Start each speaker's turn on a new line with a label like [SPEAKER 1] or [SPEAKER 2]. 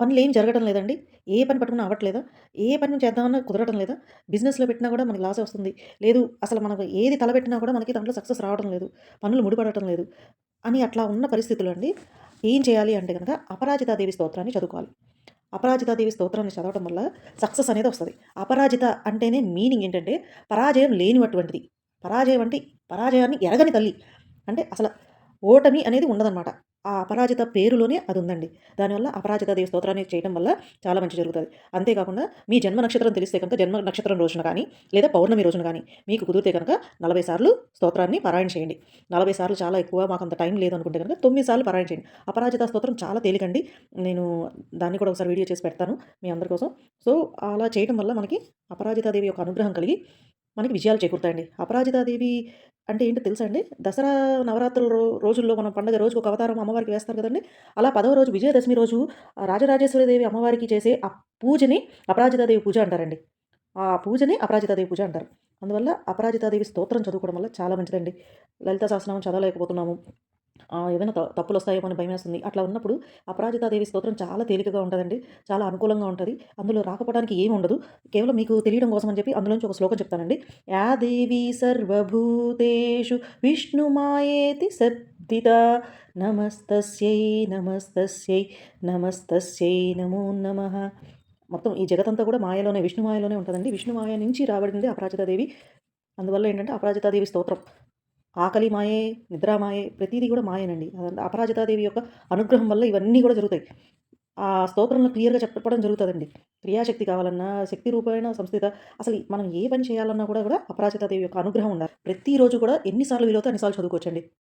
[SPEAKER 1] పనులు ఏం జరగడం లేదండి. ఏ పని పట్టుకున్నా అవ్వట్లేదా? ఏ పని చేద్దామన్నా కుదరడం లేదా? బిజినెస్లో పెట్టినా కూడా మనకి లాస్ వస్తుంది. లేదు అసలు మనకు ఏది తలబెట్టినా కూడా మనకి దాంట్లో సక్సెస్ రావడం లేదు. పనులు ముడిపడటం లేదు. అని అట్లా ఉన్న పరిస్థితులు అండి ఏం చేయాలి అంటే కనుక అపరాజితాదేవి స్తోత్రాన్ని చదువుకోవాలి. అపరాజితాదేవి స్తోత్రాన్ని చదవడం వల్ల సక్సెస్ అనేది వస్తుంది. అపరాజిత అంటేనే మీనింగ్ ఏంటంటే పరాజయం లేనివటువంటిది. పరాజయం అంటే పరాజయాన్ని ఎరగని తల్లి. అంటే అసలు ఓటమి అనేది ఉండదన్నమాట. ఆ అపరాజిత పేరులోనే అది ఉందండి దానివల్ల అపరాజిత దేవి స్తోత్రాన్ని చేయడం వల్ల చాలా మంచి జరుగుతుంది. అంతేకాకుండా మీ జన్మ నక్షత్రం తెలిస్తే కనుక జన్మ నక్షత్రం రోజున కానీ లేదా పౌర్ణమి రోజున కానీ మీకు కుదిరితే కనుక నలభై సార్లు స్తోత్రాన్ని పారాయణ చేయండి. నలభై సార్లు చాలా ఎక్కువ మాకు అంత టైం లేదు అనుకుంటే కనుక తొమ్మిది సార్లు పారాయణ చేయండి. అపరాజిత స్తోత్రం చాలా తేలికండి. నేను దాన్ని కూడా ఒకసారి వీడియో చేసి పెడతాను మీ అందరి కోసం. సో అలా చేయడం వల్ల మనకి అపరాజితాదేవి యొక్క అనుగ్రహం కలిగి మనకి విజయాలు చేకూరుతాయండి. అపరాజితాదేవి అంటే ఏంటి తెలుసా అండి? దసరా నవరాత్రుల రోజుల్లో మనం పండగ రోజుకు ఒక అవతారం అమ్మవారికి వేస్తారు కదండి? అలా పదవ రోజు విజయదశమి రోజు రాజరాజేశ్వరిదేవి అమ్మవారికి చేసే ఆ పూజని అపరాజితాదేవి పూజ అంటారండి. ఆ పూజని అపరాజితాదేవి పూజ అంటారు. అందువల్ల అపరాజితాదేవి స్తోత్రం చదువుకోవడం వల్ల చాలా మంచిదండి. లలిత సహస్రనామం చదవలేకపోతున్నాము. ఏదైనా త తప్పులు వస్తాయో అని భయమేస్తుంది. అట్లా ఉన్నప్పుడు అపరాజితాదేవి స్తోత్రం చాలా తేలికగా ఉంటుందండి. చాలా అనుకూలంగా ఉంటుంది. అందులో రాకపోవడానికి ఏమి ఉండదు కేవలం మీకు తెలియడం కోసం అని చెప్పి అందులోంచి ఒక శ్లోకం చెప్తానండి. యా దేవి సర్వభూతేషు విష్ణుమాయేతి సద్దిత నమస్తస్యై నమస్తస్యై నమస్తస్యై నమో నమః. మొత్తం ఈ జగతంతా కూడా మాయలోనే విష్ణు మాయలోనే ఉంటుందండి. విష్ణు మాయ నుంచి రాబడింది అపరాజితాదేవి అందువల్ల ఏంటంటే అపరాజితాదేవి స్తోత్రం. ఆకలి మాయే నిద్ర మాయే ప్రతిదీ కూడా మాయేనండి. అదంతా అపరాజితాదేవి యొక్క అనుగ్రహం వల్ల ఇవన్నీ కూడా జరుగుతాయి. ఆ స్తోత్రంలో క్లియర్గా చెప్పడం జరుగుతుందండి. క్రియాశక్తి కావాలన్నా శక్తి రూపమైన సంస్థిత అసలు మనం ఏ పని చేయాలన్నా కూడా కూడా అపరాజితాదేవి యొక్క అనుగ్రహం ఉండాలి. ప్రతిరోజు కూడా ఎన్నిసార్లు వీలవుతే అన్నిసార్లు చదువుకోవచ్చండి.